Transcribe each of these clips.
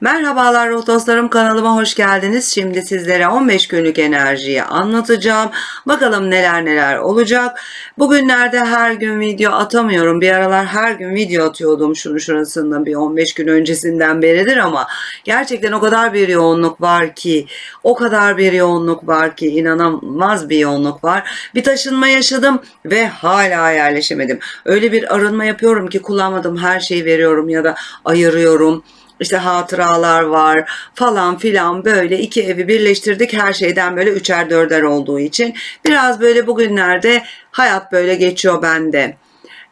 Merhabalar ruh dostlarım kanalıma hoş geldiniz. Şimdi sizlere 15 günlük enerjiyi anlatacağım. Bakalım neler neler olacak. Bugünlerde her gün video atamıyorum. Bir aralar her gün video atıyordum şunu şurasında bir 15 gün öncesinden beridir ama gerçekten o kadar bir yoğunluk var ki o kadar bir yoğunluk var ki inanılmaz bir yoğunluk var. Bir taşınma yaşadım ve hala yerleşemedim. Öyle bir arınma yapıyorum ki kullanmadığım her şeyi veriyorum ya da ayırıyorum işte hatıralar var falan filan böyle iki evi birleştirdik her şeyden böyle üçer dörder olduğu için biraz böyle bugünlerde hayat böyle geçiyor bende.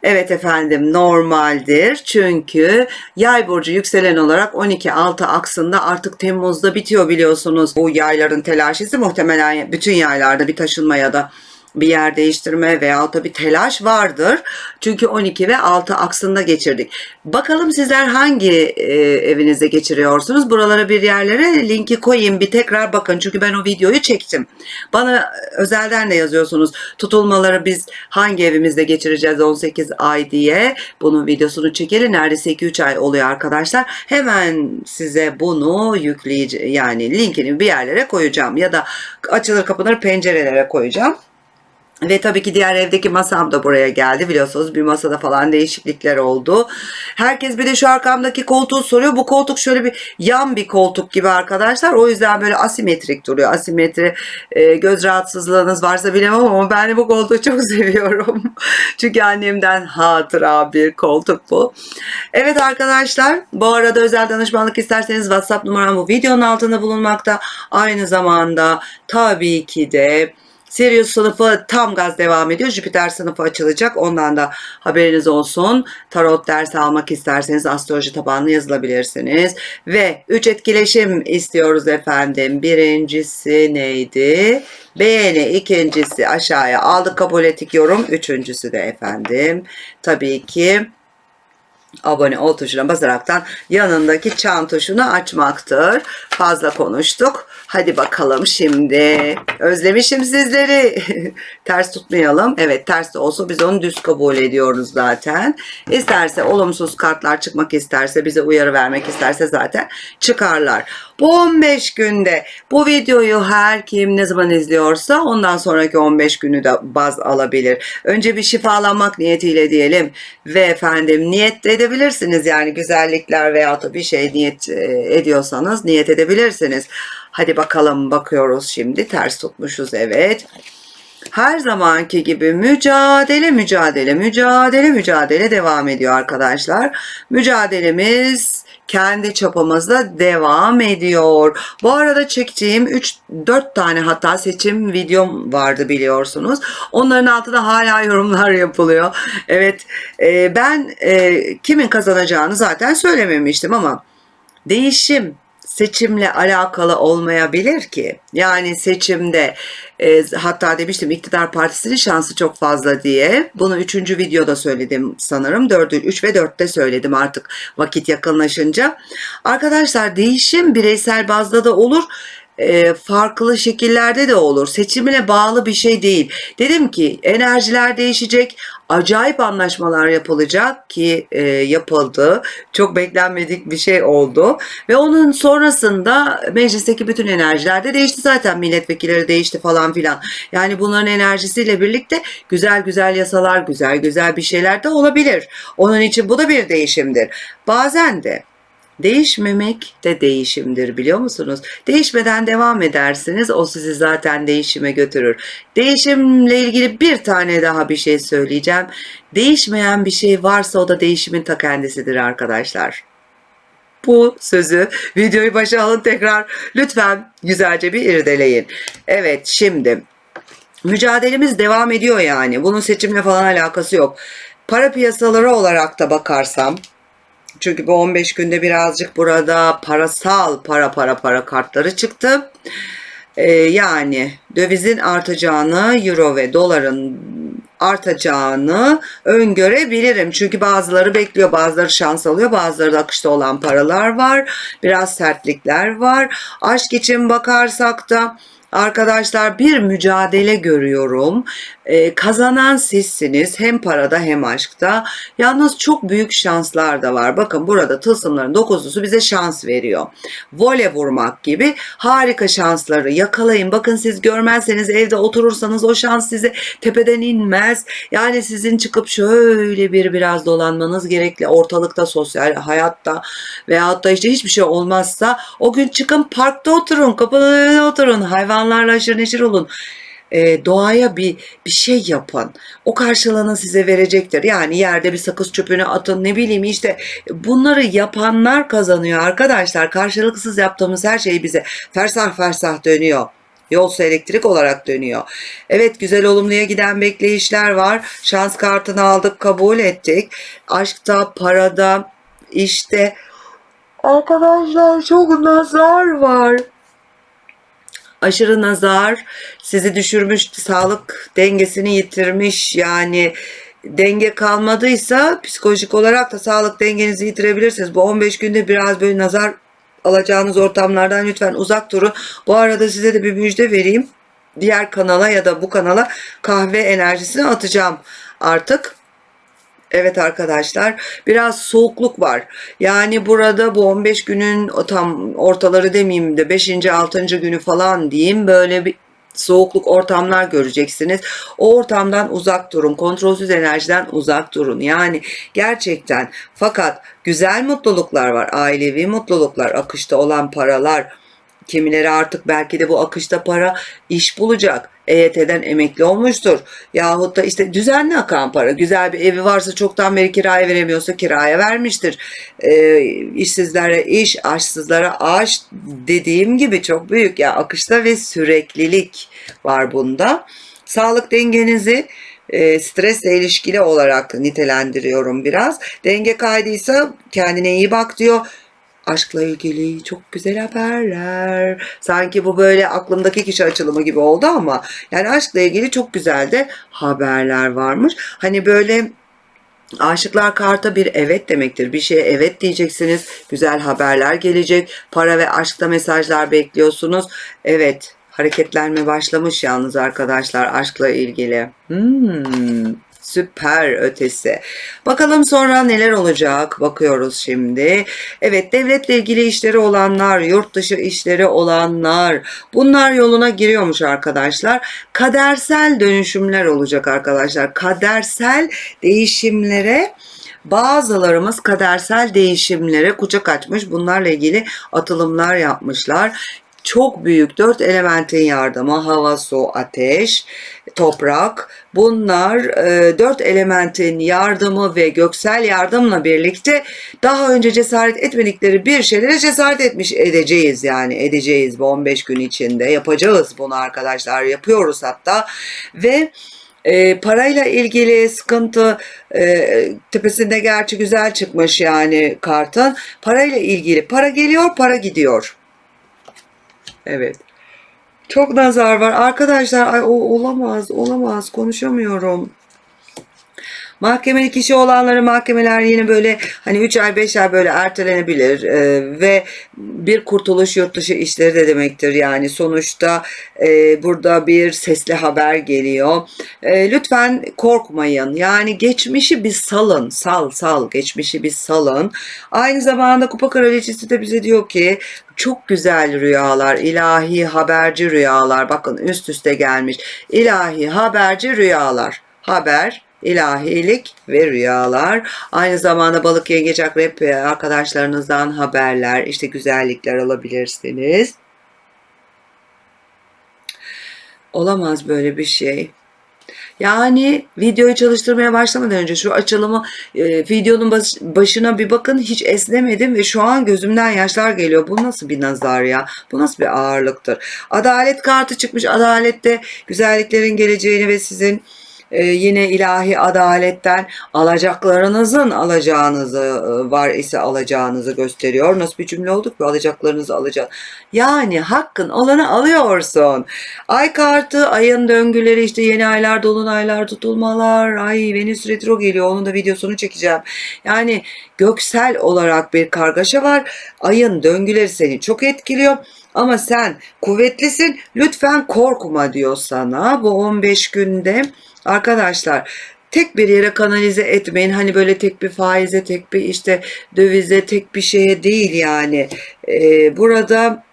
Evet efendim normaldir çünkü yay burcu yükselen olarak 12-6 aksında artık Temmuz'da bitiyor biliyorsunuz. Bu yayların telaşesi muhtemelen bütün yaylarda bir taşınma ya da bir yer değiştirme veya da bir telaş vardır. Çünkü 12 ve 6 aksında geçirdik. Bakalım sizler hangi e, evinizde geçiriyorsunuz? Buralara bir yerlere linki koyayım bir tekrar bakın. Çünkü ben o videoyu çektim. Bana özelden de yazıyorsunuz. Tutulmaları biz hangi evimizde geçireceğiz 18 ay diye. Bunun videosunu çekeli neredeyse 2-3 ay oluyor arkadaşlar. Hemen size bunu yükleyeceğim. Yani linkini bir yerlere koyacağım. Ya da açılır kapanır pencerelere koyacağım. Ve tabii ki diğer evdeki masam da buraya geldi. Biliyorsunuz bir masada falan değişiklikler oldu. Herkes bir de şu arkamdaki koltuğu soruyor. Bu koltuk şöyle bir yan bir koltuk gibi arkadaşlar. O yüzden böyle asimetrik duruyor. Asimetri e, göz rahatsızlığınız varsa bilemem ama ben bu koltuğu çok seviyorum. Çünkü annemden hatıra bir koltuk bu. Evet arkadaşlar bu arada özel danışmanlık isterseniz WhatsApp numaram bu videonun altında bulunmakta. Aynı zamanda tabii ki de Sirius sınıfı tam gaz devam ediyor. Jüpiter sınıfı açılacak. Ondan da haberiniz olsun. Tarot dersi almak isterseniz astroloji tabanlı yazılabilirsiniz. Ve 3 etkileşim istiyoruz efendim. Birincisi neydi? Beğeni. ikincisi aşağıya aldık kabul ettik yorum. Üçüncüsü de efendim. Tabii ki abone ol tuşuna basaraktan yanındaki çan tuşunu açmaktır. Fazla konuştuk. Hadi bakalım şimdi. Özlemişim sizleri. ters tutmayalım. Evet ters de olsa biz onu düz kabul ediyoruz zaten. İsterse olumsuz kartlar çıkmak isterse bize uyarı vermek isterse zaten çıkarlar. Bu 15 günde bu videoyu her kim ne zaman izliyorsa ondan sonraki 15 günü de baz alabilir. Önce bir şifalanmak niyetiyle diyelim ve efendim niyet edebilirsiniz yani güzellikler veya da bir şey niyet e, ediyorsanız niyet edebilirsiniz. Hadi bakalım bakıyoruz şimdi ters tutmuşuz evet. Her zamanki gibi mücadele mücadele mücadele mücadele devam ediyor arkadaşlar. Mücadelemiz kendi çapımızda devam ediyor. Bu arada çektiğim 3-4 tane hatta seçim videom vardı biliyorsunuz. Onların altında hala yorumlar yapılıyor. Evet e, ben e, kimin kazanacağını zaten söylememiştim ama değişim seçimle alakalı olmayabilir ki. Yani seçimde e, hatta demiştim iktidar partisinin şansı çok fazla diye. Bunu üçüncü videoda söyledim sanırım. Dördü, üç ve dörtte söyledim artık vakit yakınlaşınca. Arkadaşlar değişim bireysel bazda da olur e, farklı şekillerde de olur. Seçimine bağlı bir şey değil. Dedim ki enerjiler değişecek. Acayip anlaşmalar yapılacak ki e, yapıldı. Çok beklenmedik bir şey oldu. Ve onun sonrasında meclisteki bütün enerjiler de değişti zaten. Milletvekilleri değişti falan filan. Yani bunların enerjisiyle birlikte güzel güzel yasalar, güzel güzel bir şeyler de olabilir. Onun için bu da bir değişimdir. Bazen de Değişmemek de değişimdir biliyor musunuz? Değişmeden devam edersiniz o sizi zaten değişime götürür. Değişimle ilgili bir tane daha bir şey söyleyeceğim. Değişmeyen bir şey varsa o da değişimin ta kendisidir arkadaşlar. Bu sözü videoyu başa alın tekrar lütfen güzelce bir irdeleyin. Evet şimdi mücadelemiz devam ediyor yani. Bunun seçimle falan alakası yok. Para piyasaları olarak da bakarsam çünkü bu 15 günde birazcık burada parasal para para para kartları çıktı. Ee, yani dövizin artacağını, euro ve doların artacağını öngörebilirim. Çünkü bazıları bekliyor, bazıları şans alıyor, bazıları da akışta olan paralar var. Biraz sertlikler var. Aşk için bakarsak da Arkadaşlar bir mücadele görüyorum. Ee, kazanan sizsiniz hem parada hem aşkta. Yalnız çok büyük şanslar da var. Bakın burada tılsımların dokuzlusu bize şans veriyor. Vole vurmak gibi harika şansları yakalayın. Bakın siz görmezseniz evde oturursanız o şans size tepeden inmez. Yani sizin çıkıp şöyle bir biraz dolanmanız gerekli. Ortalıkta sosyal hayatta veyahut da işte hiçbir şey olmazsa o gün çıkın parkta oturun, kapının önüne oturun, hayvanlarla aşırı neşir olun. Ee, doğaya bir bir şey yapın. O karşılığını size verecektir. Yani yerde bir sakız çöpünü atın ne bileyim işte bunları yapanlar kazanıyor arkadaşlar. Karşılıksız yaptığımız her şey bize fersah fersah dönüyor. Yolsa elektrik olarak dönüyor. Evet güzel olumluya giden bekleyişler var. Şans kartını aldık kabul ettik. Aşkta, parada, işte arkadaşlar çok nazar var. Aşırı nazar sizi düşürmüş, sağlık dengesini yitirmiş. Yani denge kalmadıysa psikolojik olarak da sağlık dengenizi yitirebilirsiniz. Bu 15 günde biraz böyle nazar alacağınız ortamlardan lütfen uzak durun. Bu arada size de bir müjde vereyim. Diğer kanala ya da bu kanala kahve enerjisini atacağım artık. Evet arkadaşlar biraz soğukluk var. Yani burada bu 15 günün tam ortaları demeyeyim de 5. 6. günü falan diyeyim böyle bir soğukluk ortamlar göreceksiniz. O ortamdan uzak durun. Kontrolsüz enerjiden uzak durun. Yani gerçekten fakat güzel mutluluklar var. Ailevi mutluluklar, akışta olan paralar. Kimileri artık belki de bu akışta para iş bulacak. EYT'den emekli olmuştur. Yahut da işte düzenli akan para. Güzel bir evi varsa çoktan beri kiraya veremiyorsa kiraya vermiştir. Ee, işsizlere iş, aşsızlara aş dediğim gibi çok büyük ya akışta ve süreklilik var bunda. Sağlık dengenizi e, stresle ilişkili olarak nitelendiriyorum biraz. Denge kaydıysa kendine iyi bak diyor aşkla ilgili çok güzel haberler. Sanki bu böyle aklımdaki kişi açılımı gibi oldu ama yani aşkla ilgili çok güzel de haberler varmış. Hani böyle Aşıklar karta bir evet demektir. Bir şeye evet diyeceksiniz. Güzel haberler gelecek. Para ve aşkta mesajlar bekliyorsunuz. Evet hareketlenme başlamış yalnız arkadaşlar aşkla ilgili. Hmm, süper ötesi. Bakalım sonra neler olacak bakıyoruz şimdi. Evet devletle ilgili işleri olanlar, yurt dışı işleri olanlar bunlar yoluna giriyormuş arkadaşlar. Kadersel dönüşümler olacak arkadaşlar. Kadersel değişimlere Bazılarımız kadersel değişimlere kucak açmış. Bunlarla ilgili atılımlar yapmışlar çok büyük dört elementin yardımı hava, su, ateş, toprak. Bunlar e, dört elementin yardımı ve göksel yardımla birlikte daha önce cesaret etmedikleri bir şeylere cesaret etmiş edeceğiz yani edeceğiz bu 15 gün içinde yapacağız bunu arkadaşlar yapıyoruz hatta ve e, parayla ilgili sıkıntı e, tepesinde gerçi güzel çıkmış yani kartın. Parayla ilgili para geliyor para gidiyor. Evet. Çok nazar var. Arkadaşlar ay o olamaz, olamaz. Konuşamıyorum. Mahkemeli kişi olanları mahkemeler yine böyle hani 3 ay 5 ay böyle ertelenebilir ee, ve bir kurtuluş yurt dışı işleri de demektir yani sonuçta e, burada bir sesli haber geliyor e, lütfen korkmayın yani geçmişi bir salın sal sal geçmişi bir salın aynı zamanda kupa kraliçesi de bize diyor ki çok güzel rüyalar, ilahi haberci rüyalar. Bakın üst üste gelmiş. İlahi haberci rüyalar. Haber, ilahilik ve rüyalar. Aynı zamanda balık yengeç akrep arkadaşlarınızdan haberler, işte güzellikler alabilirsiniz. Olamaz böyle bir şey. Yani videoyu çalıştırmaya başlamadan önce şu açılımı e, videonun baş, başına bir bakın hiç esnemedim ve şu an gözümden yaşlar geliyor. Bu nasıl bir nazar ya? Bu nasıl bir ağırlıktır? Adalet kartı çıkmış. Adalette güzelliklerin geleceğini ve sizin e, yine ilahi adaletten alacaklarınızın alacağınızı e, var ise alacağınızı gösteriyor. Nasıl bir cümle olduk mu? Alacaklarınızı alacak. Yani hakkın olanı alıyorsun. Ay kartı, ayın döngüleri işte yeni aylar, dolunaylar, tutulmalar. Ay Venüs retro geliyor. Onun da videosunu çekeceğim. Yani göksel olarak bir kargaşa var. Ayın döngüleri seni çok etkiliyor. Ama sen kuvvetlisin. Lütfen korkma diyor sana bu 15 günde. Arkadaşlar tek bir yere kanalize etmeyin. Hani böyle tek bir faize, tek bir işte dövize, tek bir şeye değil yani. Ee, burada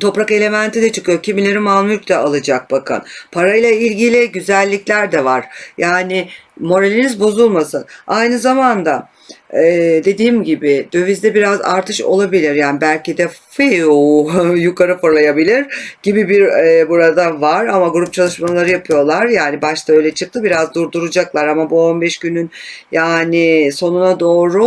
Toprak elementi de çıkıyor. Kimileri mal mülk de alacak bakın. Parayla ilgili güzellikler de var. Yani moraliniz bozulmasın. Aynı zamanda e, dediğim gibi dövizde biraz artış olabilir. Yani belki de fiyo, yukarı fırlayabilir gibi bir e, burada var ama grup çalışmaları yapıyorlar. Yani başta öyle çıktı biraz durduracaklar ama bu 15 günün yani sonuna doğru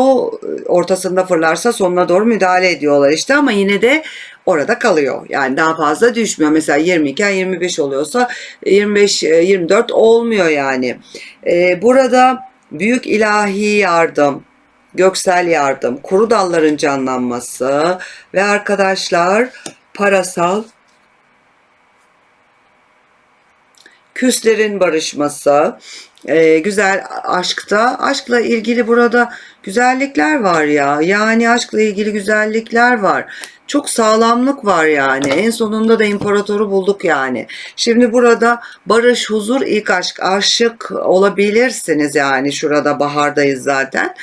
ortasında fırlarsa sonuna doğru müdahale ediyorlar işte ama yine de orada kalıyor. Yani daha fazla düşmüyor. Mesela 20 iken 25 oluyorsa 25 24 olmuyor yani. Ee, burada büyük ilahi yardım, göksel yardım, kuru dalların canlanması ve arkadaşlar parasal küslerin barışması, e, güzel aşkta, aşkla ilgili burada güzellikler var ya. Yani aşkla ilgili güzellikler var. Çok sağlamlık var yani. En sonunda da imparatoru bulduk yani. Şimdi burada barış, huzur, ilk aşk, aşık olabilirsiniz yani. Şurada bahardayız zaten.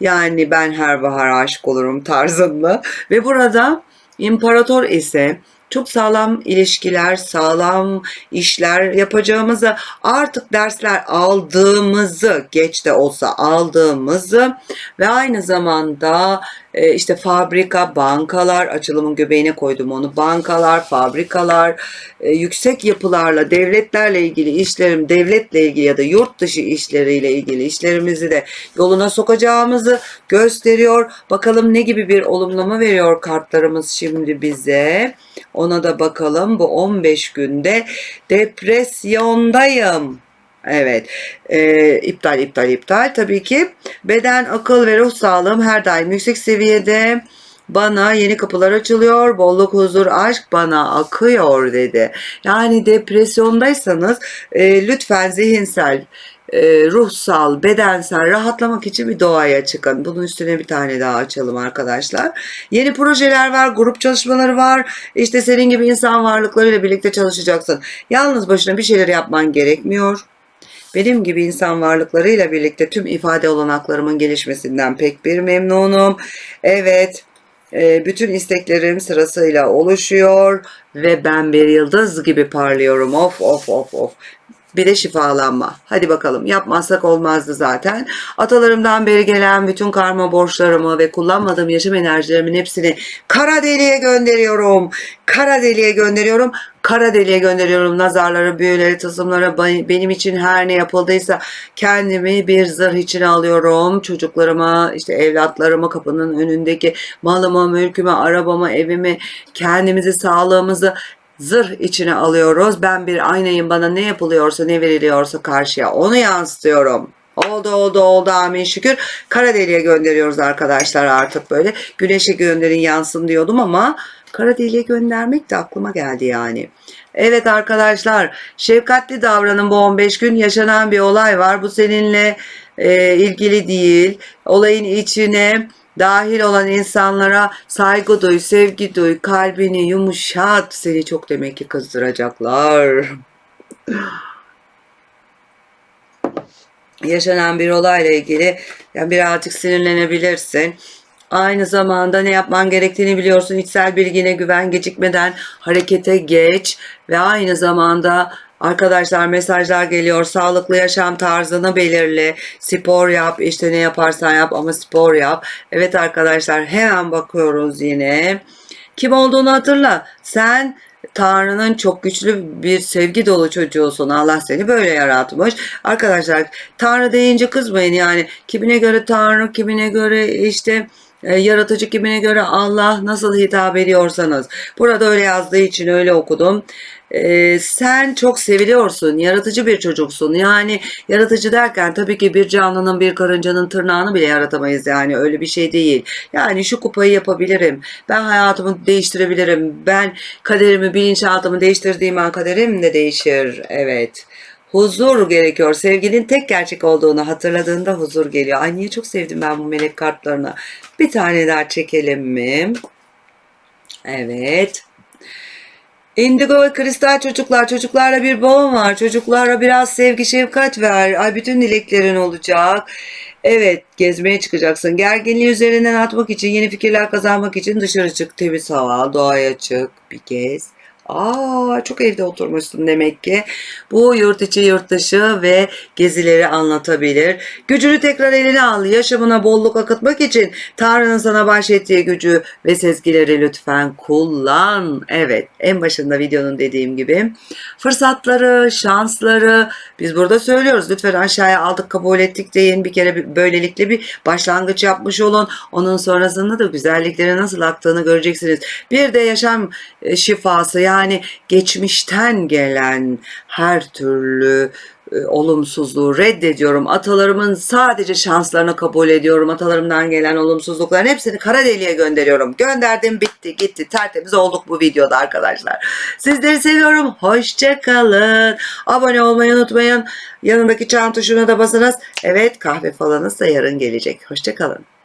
Yani ben her bahar aşık olurum tarzında. Ve burada imparator ise çok sağlam ilişkiler, sağlam işler yapacağımızı, artık dersler aldığımızı, geç de olsa aldığımızı ve aynı zamanda e, işte fabrika, bankalar, açılımın göbeğine koydum onu, bankalar, fabrikalar, e, yüksek yapılarla, devletlerle ilgili işlerim, devletle ilgili ya da yurt dışı işleriyle ilgili işlerimizi de yoluna sokacağımızı gösteriyor. Bakalım ne gibi bir olumlama veriyor kartlarımız şimdi bize. Ona da bakalım. Bu 15 günde depresyondayım. Evet. Ee, iptal iptal iptal. Tabii ki beden, akıl ve ruh sağlığım her daim yüksek seviyede. Bana yeni kapılar açılıyor, bolluk, huzur, aşk bana akıyor dedi. Yani depresyondaysanız e, lütfen zihinsel, e, ruhsal, bedensel rahatlamak için bir doğaya çıkın. Bunun üstüne bir tane daha açalım arkadaşlar. Yeni projeler var, grup çalışmaları var. İşte senin gibi insan varlıklarıyla birlikte çalışacaksın. Yalnız başına bir şeyler yapman gerekmiyor. Benim gibi insan varlıklarıyla birlikte tüm ifade olanaklarımın gelişmesinden pek bir memnunum. Evet, e, bütün isteklerim sırasıyla oluşuyor ve ben bir yıldız gibi parlıyorum. Of of of of. Bir de şifalanma. Hadi bakalım yapmazsak olmazdı zaten. Atalarımdan beri gelen bütün karma borçlarımı ve kullanmadığım yaşam enerjilerimin hepsini kara deliğe gönderiyorum. Kara deliğe gönderiyorum. Kara deliğe gönderiyorum nazarları, büyüleri, tılsımları benim için her ne yapıldıysa kendimi bir zırh içine alıyorum. Çocuklarıma, işte evlatlarımı kapının önündeki malımı, mülkümü, arabamı, evimi, kendimizi, sağlığımızı zırh içine alıyoruz. Ben bir aynayım bana ne yapılıyorsa ne veriliyorsa karşıya onu yansıtıyorum. Oldu oldu oldu amin şükür. Kara deliğe gönderiyoruz arkadaşlar artık böyle. Güneşe gönderin yansın diyordum ama kara deliğe göndermek de aklıma geldi yani. Evet arkadaşlar şefkatli davranın bu 15 gün yaşanan bir olay var. Bu seninle e, ilgili değil. Olayın içine dahil olan insanlara saygı duy, sevgi duy, kalbini yumuşat. Seni çok demek ki kızdıracaklar. Yaşanan bir olayla ilgili yani birazcık sinirlenebilirsin. Aynı zamanda ne yapman gerektiğini biliyorsun. İçsel bilgine güven, gecikmeden harekete geç ve aynı zamanda Arkadaşlar mesajlar geliyor. Sağlıklı yaşam tarzını belirle. Spor yap. işte ne yaparsan yap ama spor yap. Evet arkadaşlar hemen bakıyoruz yine. Kim olduğunu hatırla. Sen Tanrı'nın çok güçlü bir sevgi dolu çocuğusun. Allah seni böyle yaratmış. Arkadaşlar Tanrı deyince kızmayın yani. Kimine göre Tanrı, kimine göre işte e, yaratıcı kimine göre Allah nasıl hitap ediyorsanız. Burada öyle yazdığı için öyle okudum. Ee, sen çok seviliyorsun, yaratıcı bir çocuksun. Yani yaratıcı derken tabii ki bir canlının, bir karıncanın tırnağını bile yaratamayız yani öyle bir şey değil. Yani şu kupayı yapabilirim, ben hayatımı değiştirebilirim, ben kaderimi, bilinçaltımı değiştirdiğim an kaderim de değişir. Evet. Huzur gerekiyor. Sevginin tek gerçek olduğunu hatırladığında huzur geliyor. Ay niye çok sevdim ben bu melek kartlarını. Bir tane daha çekelim mi? Evet. Indigo ve kristal çocuklar. Çocuklarla bir bağım var. Çocuklara biraz sevgi şefkat ver. Ay bütün dileklerin olacak. Evet gezmeye çıkacaksın. Gerginliği üzerinden atmak için, yeni fikirler kazanmak için dışarı çık. Temiz hava, doğaya çık. Bir gez. Aa çok evde oturmuşsun demek ki. Bu yurt içi yurt dışı ve gezileri anlatabilir. Gücünü tekrar eline al. Yaşamına bolluk akıtmak için Tanrı'nın sana bahşettiği gücü ve sezgileri lütfen kullan. Evet en başında videonun dediğim gibi. Fırsatları, şansları biz burada söylüyoruz. Lütfen aşağıya aldık kabul ettik deyin. Bir kere böylelikle bir başlangıç yapmış olun. Onun sonrasında da güzellikleri nasıl aktığını göreceksiniz. Bir de yaşam e, şifası yani geçmişten gelen her türlü e, olumsuzluğu reddediyorum. Atalarımın sadece şanslarını kabul ediyorum. Atalarımdan gelen olumsuzlukların hepsini kara deliğe gönderiyorum. Gönderdim bitti gitti tertemiz olduk bu videoda arkadaşlar. Sizleri seviyorum. Hoşçakalın. Abone olmayı unutmayın. Yanındaki çan tuşuna da basınız. Evet kahve falanız da yarın gelecek. Hoşçakalın.